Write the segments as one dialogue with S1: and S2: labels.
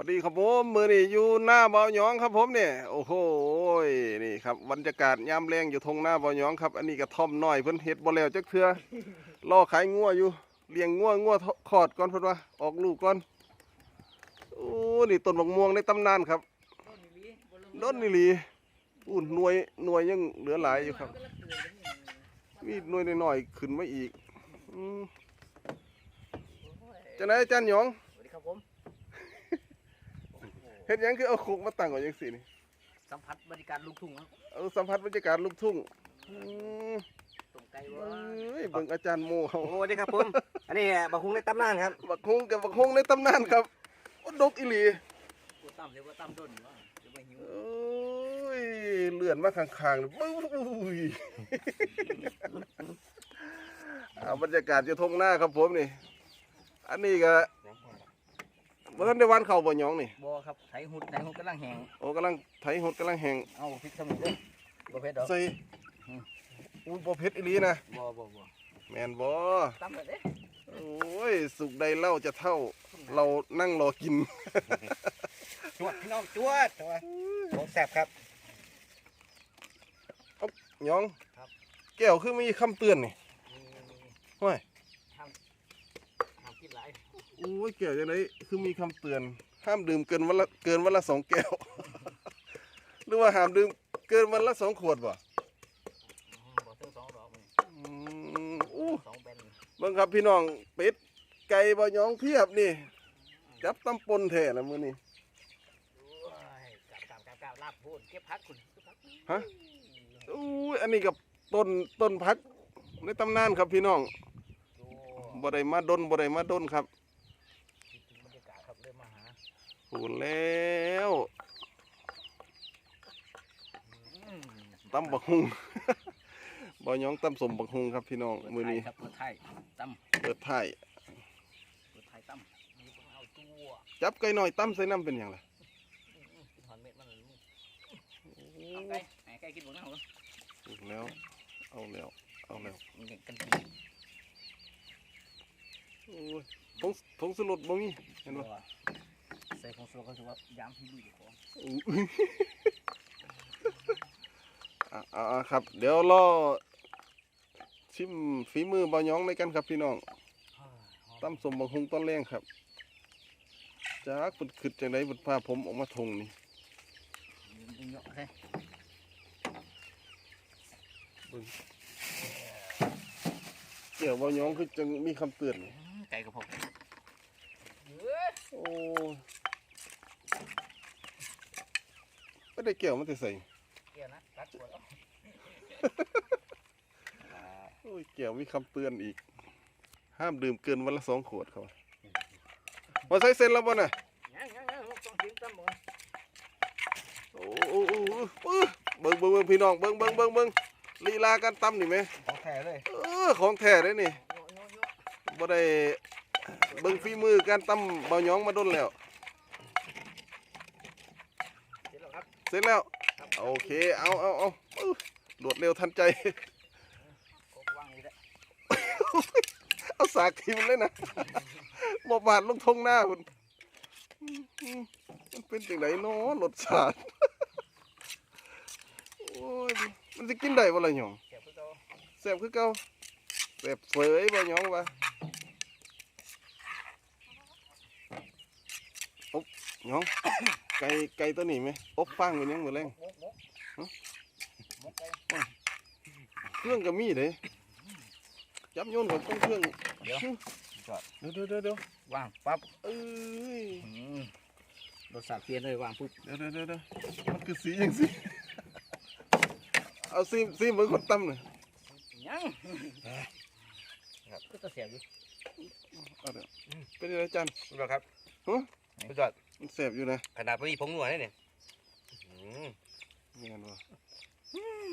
S1: วัสดีครับผมมือนี่อยู่หน้าเบ่อหยองครับผมเนี่ยโอ้โหนี่ครับบรรยากาศยามแรงอยู่ทงหน้าเบ่อหยองครับ อันนี้กระท่อมน้อยเพิ่นเฮ็ดบ่แล้วจักเทื่อรอขายงัวอยู่เลี้ยงงัวงัวคลอดก่อนเพิ่นว่าออกลูกก่อนโอ้นี่ต้นบักม่วงในตำนานครับต้นนิลีอู้หน่วยหน่วยยังเหลือหลายอยู่ครับมีหน่วยน้อยๆขึ้นมาอีกจังไดอาจารย์หยอง
S2: สวัสดีครับผม
S1: เฮ็ดหยังคือเอาโคกมาตั้งไว้จังซี่นี่
S2: สัมผัสบรรยากาศลูกทุ่งครับ
S1: เอาสัมผัสบรรยากาศลูกทุ่งอืม
S2: ต้มไก่
S1: เอ
S2: ว่า้
S1: ยเบิ่งอาจารย์โมเขา
S3: โอ้ดีครับผม อันนี้บักฮุงในตำนานครับ
S1: บักฮงกับบักฮงในตำนานครับโอ้ดกอีหลี
S2: ปวดตั้มเดี๋ยวปวดตั้มด้นว่าเดี๋ยวไปหิว
S1: โอ้ยเลื่อนมาข้างๆเลยปุ้ยเอาบรรยากาศอยู่ทงหน้าครับผมนี่ อันนี้ก็ บ่ทันได้หวานเข้าวบ่หยองนี่
S2: บ่ครับไถหุดไถหุดกำลังแห้ง
S1: โอ้กำลังไถหดกำลังแห้ง
S2: เอาพริกสมุนเลยบ่เผ็ดดอก
S1: ใส่อุ้ยบ่เผ็ดอีหลีนะ
S2: บ่บ่บ่
S1: แม่นบ่
S2: ตั้มเลยเด้
S1: โอ้ยสุกใดเล่าจะเท่า เรานั่งรอกิน
S3: จวดพี่น้องจวดของแซ่บครับ
S1: หยองแก้วคือมีคำเตือนนี่ห้วย
S2: ห้ามกินหลาย
S1: โอ้ยแก้วจังไดคือมีคำเตือน ห้ามดื่มเกินวันละเกินวันละสองแก้ว หรือว่าห้ามดื่มเกินวันละสองขวดบ่
S2: บ่ถึงสองดอกมัน
S1: อืมอู้
S2: สองแบน
S1: เบิ่งครับพี่น้องเป็ดไก่บ่หยองเพียบนี่ จับตำปนแท้ละมื้อนี้
S2: โอ้ยกาบกาบกาบกาบลาบพูนเก็บผักคุณเก็บผัก
S1: ฮะอู้ยอันนี้กับต้นต้นพักในตำนานครับพี่น้อง
S2: โอ้
S1: บ่ได้มาดนบ่ได้มาดนครับ
S2: คิดถึงบรรยากาศครับเริ่มมาหา
S1: พูดแล้ว
S2: อืม
S1: ตำบักฮุงบ่หยองตำสมบักฮุงครับพี่น้อง
S2: เปิด
S1: มื้อ
S2: ไทย
S1: นี้
S2: ครับเปิดไทยตั้ม
S1: เปิดท้าย
S2: เปิดไทยตั้มมีคนเอาตัว
S1: จับไก่น้อยตำใส่น้ำเป็นหยังล่ะ
S2: ถอนเม็ดมันเลยมึงเอาไก่ให้ไก่กินหมดแล้วเหรอ
S1: ถูกแล้ว เอาแล้ว เอาแล้ว
S2: มันเก่งกันดี
S1: โอ้ยผงผงสลดบ่มีเห็นบ่
S2: ใส่ผงชูรสก็ถือว่ายามที่ดีอยู่ของ
S1: อู้อะอะอะครับ เดี๋ยวรอชิมฝีมือบ่หยองในกันครับพี่น้องตำสมบักฮุงต้นแรงครับจากเพิ่นขึ้นจังไดเพิ่นพาผมออกมาทงนี่
S2: ยิงเยอะใช่
S1: เกี่ยวบ่หยองคือจังมีคำเตือนนี่
S2: ไก่กระเพาะ
S1: โอ้ ไม่ได้เกี่ยวมันแต่ใส่
S2: เกี่ยวนะรัดปวดแล้ว
S1: โอ้ยเกี่ยวมีคำเตือนอีก ห้ามดื่มเกินวันละสองขวดเขาว่ามาใส่เซ็นแล้วบ่น่ะ
S2: ยังยังยังต้องทิ้งตั้มบ่
S1: โอ้โอ้โอ้โอ้เบิ่งเบิ่งเบิ่งพี่น้องเบิ่งเบิ่งเบิ่งเบิ่งลีลาการตำนี่ไหม
S3: ของแท้เลย
S1: เออของแท้เลยนี่
S2: โยโยโย
S1: บ่ได้เบิ่งฝีมือการตำเบาหยองมาโดนแล้ว
S2: เสร็จแล้วครับ
S1: เสร็จแล้ว โอเค เอาเอาเอารวดเร็วทันใจ เอาสากทิมเลยนะบอบาดลงทงหน้าคุณมันเป็นจังไดเนาะรสาติโอ้ย มันจะกินได้บ่ล่ะหยอง
S2: เก็บไปตัว
S1: แซ่บคือเก่าแซ่บเสยบ่หยองวะอบหยอง ไก่ไก่ตัวนี้ไหมอบฟางเป็นยังมื้อแรง
S2: มกมกมกไก่
S1: เครื่องก็มีเด้จับโยนกับเครื่อง
S2: เดี๋ยว
S1: เดี๋ยวเดี๋ยวเดี๋ยว
S2: วางปั๊บ
S1: เอ้ย
S2: อืมรสชาติเปลี่ยนเลยวางปุ๊บ
S1: เดี๋ยวเดี๋ยวเดี๋ยวเดี๋ยวมันคือสีอย่างสิเอาซีมซีมเหมือนคนตั้มเลย
S2: ยังครับก็จะเสียบอยู่
S1: เอาเดี๋ยวเป็นยังไงจัน
S3: สุดยอดครับ
S1: ฮะ
S3: สุดยอด
S1: มันแสบอยู่นะ
S3: ขนาดพอดีผงนัวนี่เนี่ยอืม
S1: เงี้ยบ่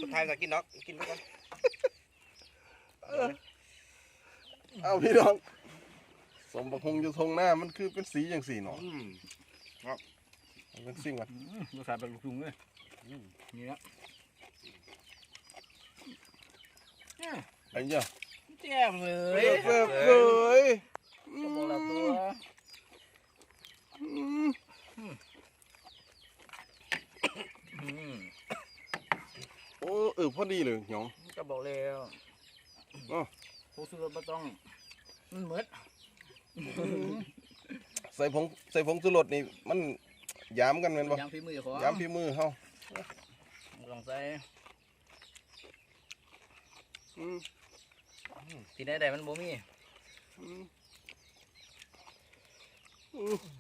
S3: สุดท้ายจะกินน็อกกินไปก่อน
S1: เอาพี่น้องสมบักคงอยู่ทงหน้ามันคือเป็นสีอย่างสีหนอ
S3: อืม
S1: มันเป็นสิ่งวะ
S2: รสชาติเป็นลูกทุ่งเลยนี่นะ
S1: ไอ้เหี้ย
S2: แจ่มเล
S1: เส
S2: ย
S1: บเสบเลยอื
S2: ก็บอกแล้วตัว
S1: โอ้เออพอดีเลยหยอง
S2: ก็บอกแล้ว
S1: อ้อ
S2: ผู้ซื้อรถไม่ต้อง มันเหมือน
S1: ใส่ผงใส่ผงสุรสนี่มันย้ำกันแม่นบ่
S2: ย้ำพี่มือขอ
S1: ย้ำพี่มือเขา
S2: ลองใส่ที่ได้ได้มันบ่มี
S1: อืม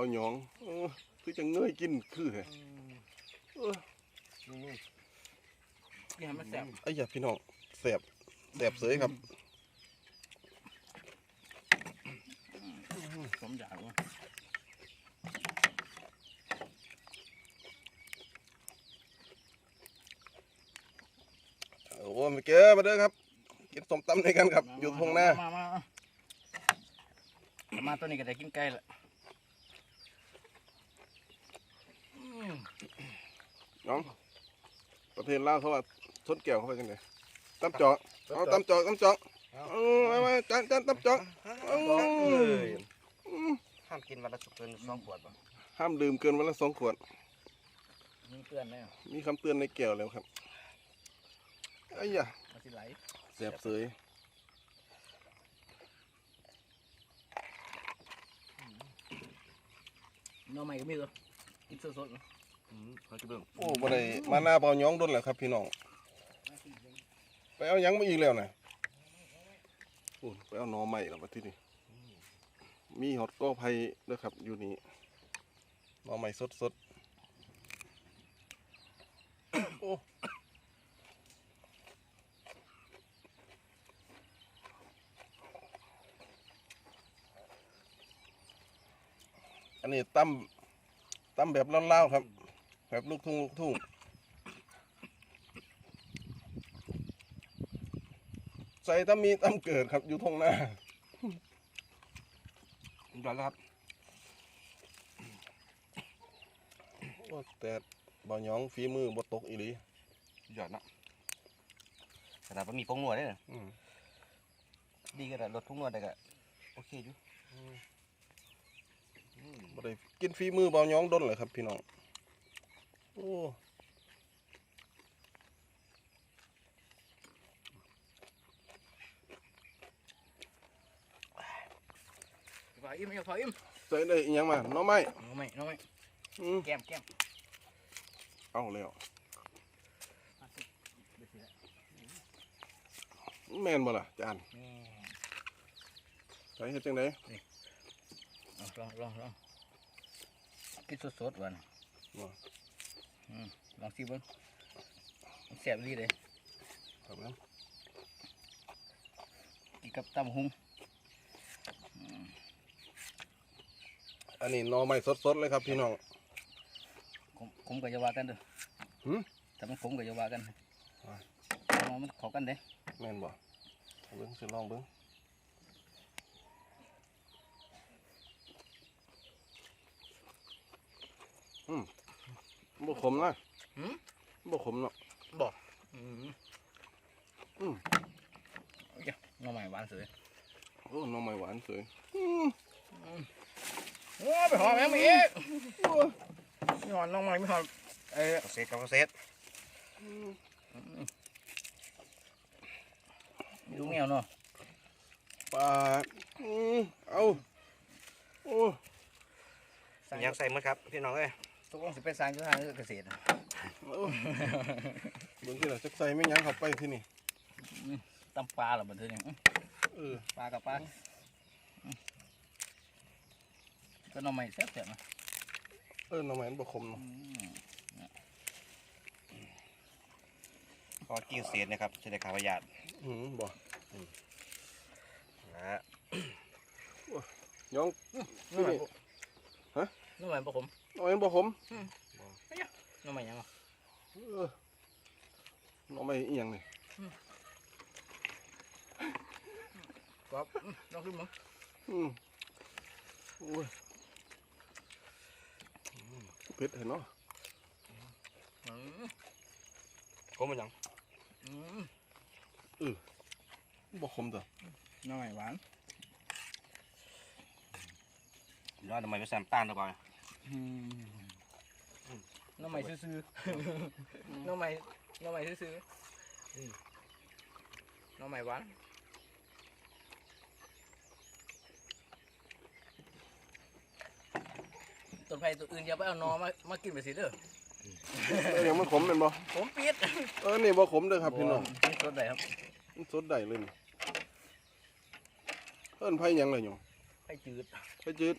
S1: พูดแล้วเบาหยองเออคือจะเงยกินคือแฮะเออ
S2: ที่ให้มันแซ่บ
S1: ไอ้ยาพี่น้องแสบแสบเสยครับ
S2: สมอยากว่ะ
S1: โอ้มาเก้อมาเด้อครับกินสมตำด้วยกันครับ อยู่ทงหน้า
S2: มามามามาตัวนี้ก็ได้กินไก่ละอืม
S1: น้องประเทศลาวเขาว่าทดแก้วเข้าไปกันเลยตำจอกเอาตำจอกตำจอกเอาไว้ไว้จานจานตำจอกเอา
S3: ห้ามกินวันละเกินสองขวดป่ะ
S1: ห้ามดื่มเกินวันละสองขวด
S2: มีเพื่อนไหม
S1: มีคำเตือนในแก้วแล้วครับไอ้ยา
S2: มาสิไหล
S1: แสบเสย
S2: หน้องใหม่ก็มีตัวกินสดๆนะ
S3: อืม เขาจะเบิ่ง
S1: โอ้บ่ได้มาหน้าเบาหยองโดนแล้วครับพี่น้อง ไปเอาหยังมาอีกแล้วนะโอ้ไปเอาหนอใหม่แล้วมาที่นี่ มีฮอตก็ไผ่ด้วยครับ อยู่นี่หนอใหม่สดสดๆโอ้อันนี้ตั้มตั้มแบบเล่าๆครับ แบบลูกทุ่งลูกทุ่งใส่ตั้มมีตั้มเกิดครับ อยู่ทงหน้า
S3: สุดยอดแล้วครับ
S1: โอ้แต่บ่หยองฝีมือบ่ตกอีหลี
S3: สุดยอดเนาะขนาดว่ามีพงนวดด้วยนะ
S1: อืม
S3: ดีก็ได้ลดพงนวดได้ก็โอเคอยู่อืม
S1: บ่ได้กินฝีมือบ่หยองดนเลยครับพี่น้อง โอ้
S2: พออิ่มยังพออิ่ม
S1: ใส่ได้อีหยังมาหน่อไม้
S2: หน้องใหม่หน้องใหม่
S1: อืม
S2: แก้มแก้ม
S1: เอาแล้วแม่นบ่ล่ะจานใส่เฮ็ดจังได
S2: เอาลองลองลองกินสดๆว่ะนะอืม ลองสิเบิ่งมันแซ่บดีเลย
S1: ครับผม
S2: กินกับตำหุง
S1: อันนี้หน่อไม้สดๆเลยครับพี่น้อง
S2: ผมผมก็จะว่ากันเด้อ
S1: หืม
S2: แต่มันผมก็จะว่ากัน
S1: อ่า
S2: เอามันเข้ากันเด้
S1: แม่นบ่เบิ่งสิลองเบิ่งอืม บ่ขมนะ
S2: หืม
S1: บ่ขมเนาะ
S2: อืม
S1: อืม
S2: โอเคหน้องใหม่หวานสวย
S1: โอ้หน้องไม้หวานสวย
S2: โอ้ไปหอมแม่งอีกนี่หอมหน้องใหม่ไม่หอมเอ้ย
S3: เกษตรกับเกษตร
S2: ดูแมวเนาะ
S1: ปาดอืมเอาโอ้
S3: ยังใส่หมั้ครับพี่น้องเอ้ย
S2: ตกลงสิเป็นสร้างจุฬาหรือเกษตร
S1: โอ้เบิ่งที่ล่ะจักใส่ไม่ยั้งเข้าไปที่นี่
S2: ตำปลาเหรอบันเทิงเนี่ย
S1: เออ
S2: ปลากับปลาก็หน้องใหม่แซ่บๆนะ
S1: เออหน้องไม้มันบ่ขมเนาะ
S3: ขอกินเศษนะครับจะได้ขาวประหยัด
S1: อืมบ่
S3: นะ
S1: ยอง
S2: หน้องใหม่
S1: ฮะ
S2: หน้องใหม่ปะผม
S1: ห น้องไม้บ่ขม
S2: หน้องใหม่ยังอะ
S1: เออหน้องไม้อีหยังนี่
S2: ครับลองขึ้นมั้ง
S1: อืมโอ้ยอืมเผ็ดเห็นเนาะ
S2: อืม
S3: ผมมันยัง
S2: อืม
S1: บ่ขมตัว
S2: หน้องใหม่หวาน
S3: ย้อนทำไมไปแซมต้านหรือเปล่า
S2: อืม น้องใหม่ซื้อๆน้องใหม่น้องใหม่ซื้อๆอืมน้องใหม่หวานต้นไผ่ตัวอื่นอย่าไปเอานอมามากินไปสิเด้อ
S1: เอ้ยยังมันขมเป็นบ่
S2: ผมปิด
S1: เออนี่บ่ขมเด้อครับพี่น้อง
S2: นี่ต้นไหนครับ
S1: มันสดได้เลยนี่เอิ้นไผหยังเลยหยง
S2: ไผ่จืด
S1: ไปจืด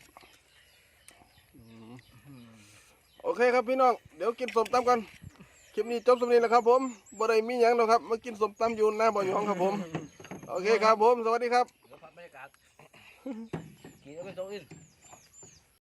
S1: โอเคครับพี่น้องเดี๋ยวกินสมตำกันคลิปนี้จบสำนี้แล้วครับ ผมบ่ได้มีหยังหรอกครับ มากินสมตำอยู่หน้าบ่อหยองครับผม โอเคครับผม สวัสดีครับ
S2: เดี๋ยวพักบรรยากาศกินแล้วไปต๊ะอื่น